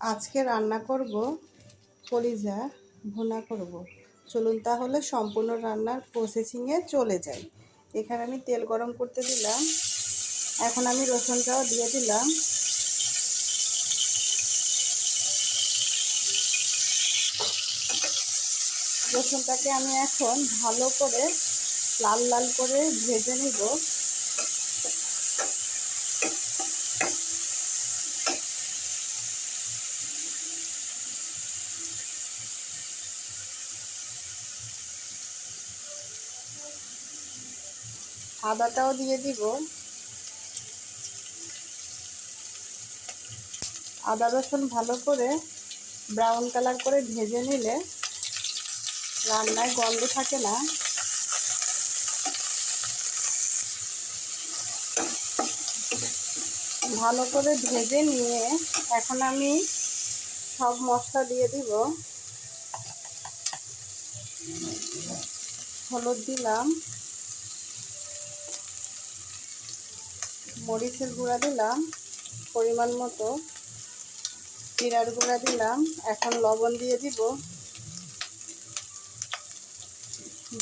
আজকে রান্না করব কলিজা ভুনা করব। চলুন তাহলে সম্পূর্ণ রান্নার প্রসেসিংয়ে চলে যাই। এখানে আমি তেল গরম করতে দিলাম। এখন আমি রসুনটাও দিয়ে দিলাম। রসুনটাকে আমি এখন ভালো করে লাল লাল করে ভেজে নিব। আদাটাও দিয়ে দিব। আদা রসুন ভালো করে ব্রাউন কালার করে ভেজে নিলে রান্নায় গন্ধ থাকে না। ভালো করে ভেজে নিয়ে এখন আমি সব মশলা দিয়ে দিব। হলুদ দিলাম। মরিচের গুঁড়া দিলাম, পরিমাণ মতো। জিরার গুঁড়া দিলাম, এখন লবণ দিয়ে দিব।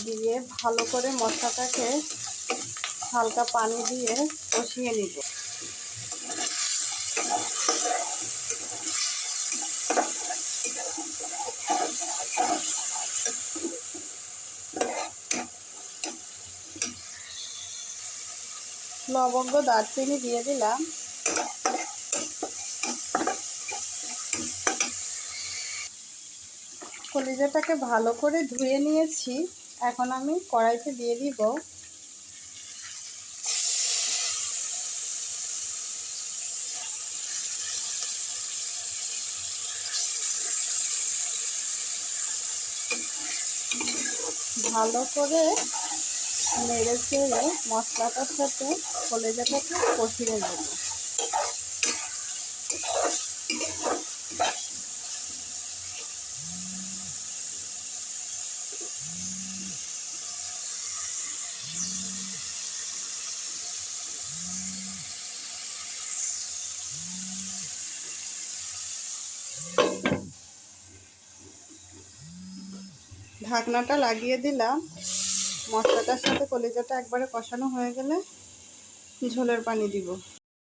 দিয়ে ভালো করে মশলাটাকে হালকা পানি দিয়ে কষিয়ে নিব। লবঙ্গ, দারচিনি দিয়ে দিলাম। কলিজাটাকে ভালো করে ধুয়ে নিয়েছি। এখন আমি কড়াইতে দিয়ে দিব। ভালো করে নেড়ে চেড়ে মশলাটার সাথে কলেজাটাকে কষিয়ে দেবো ঢাকনাটা লাগিয়ে দিলাম। মশলাটার সাথে কলিজাটা একবারে কষানো হয়ে গেলে ঝোলের পানি দিব।